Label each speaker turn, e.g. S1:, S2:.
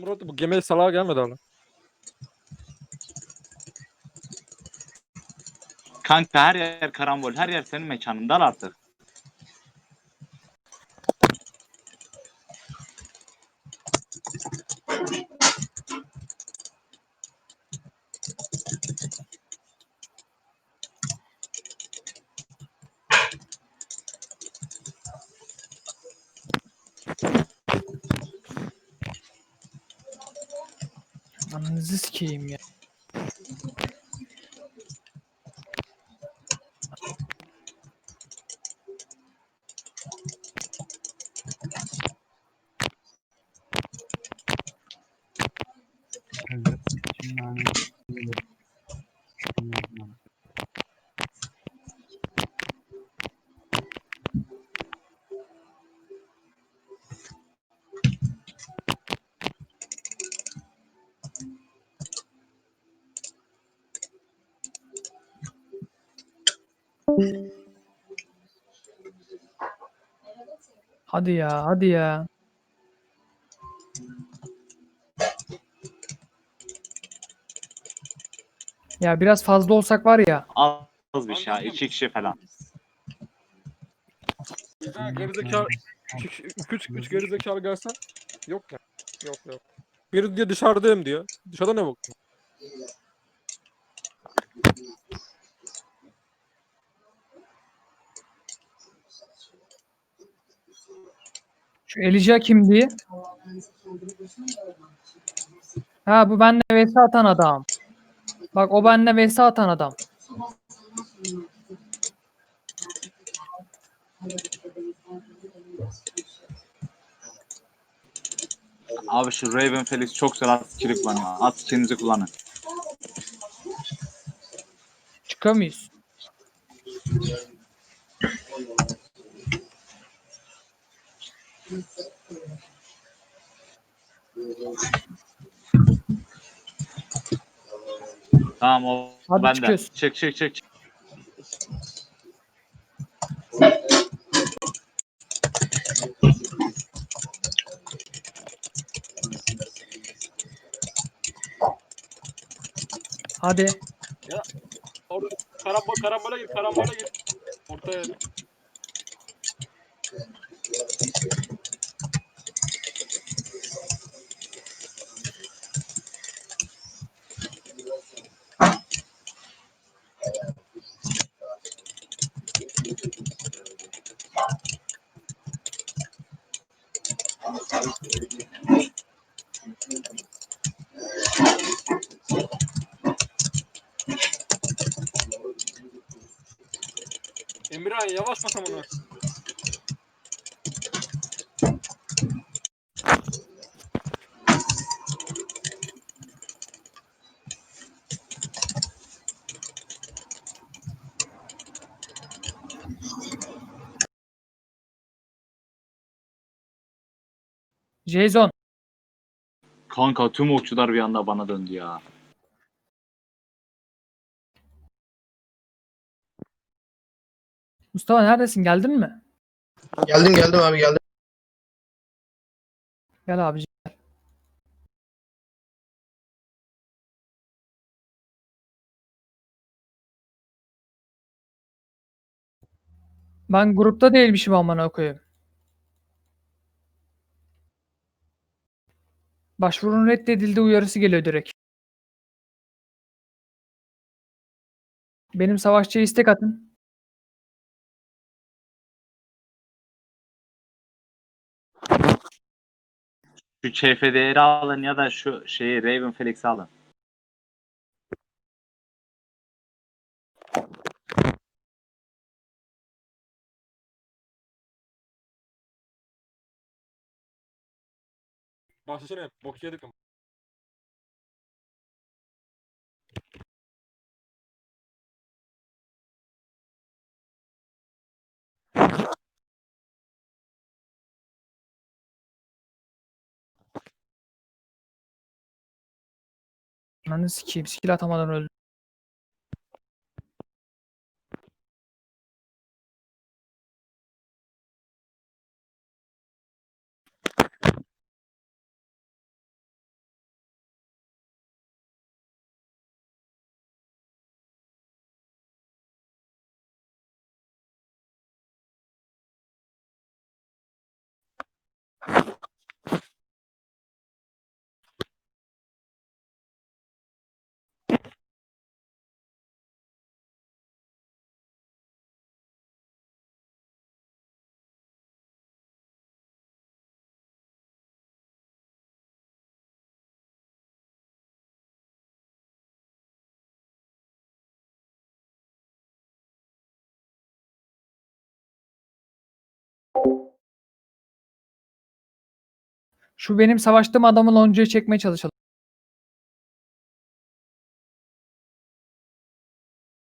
S1: Murat bu gemi salağa gelmedi hala.
S2: Kanka her yer karambol. Her yer senin mekanın. Dal artık.
S3: Ananızı sikeyim ya. Hadi ya, hadi ya. Ya biraz fazla olsak var ya.
S2: Az bir şey. iki kişi falan.
S1: Gerizekalı 3 3 gerizekalı gelsen yok ya. Yok yok. Biri diyor dışarıdayım diyor. Dışarıda ne bakıyorsun?
S3: Şu Elijah kimdi? Ha bu benle vs atan adam. Bak o benle vs atan adam.
S2: Abi şu Raven Felix çok güzel at skill'i kullanıyor. At skill'inizi kullanın.
S3: Çıkıyor muyuz?
S2: Tamam o
S3: Hadi
S2: bende.
S3: çıkıyoruz.
S2: Çık çık çık. çık.
S3: Hadi.
S1: Orada karambol karambola gir karambola gir. Ortaya. Emirhan yavaş basam onu.
S3: Jason.
S2: Kanka tüm okçular bir anda bana döndü ya.
S3: Mustafa neredesin? Geldin mi?
S4: Geldim geldim abi geldim.
S3: Gel abi. Ben grupta değilmişim amına koyayım. Başvurun reddedildi uyarısı geliyor direkt. Benim savaşçıya istek atın.
S2: Şu KFD'leri alın ya da şu şeyi Raven Felix'i alın.
S1: Başlasana bok yedik ama.
S3: Ananı sikeyim. Skill atamadan öldüm. Şu benim savaştığım adamı loncaya çekmeye çalışalım.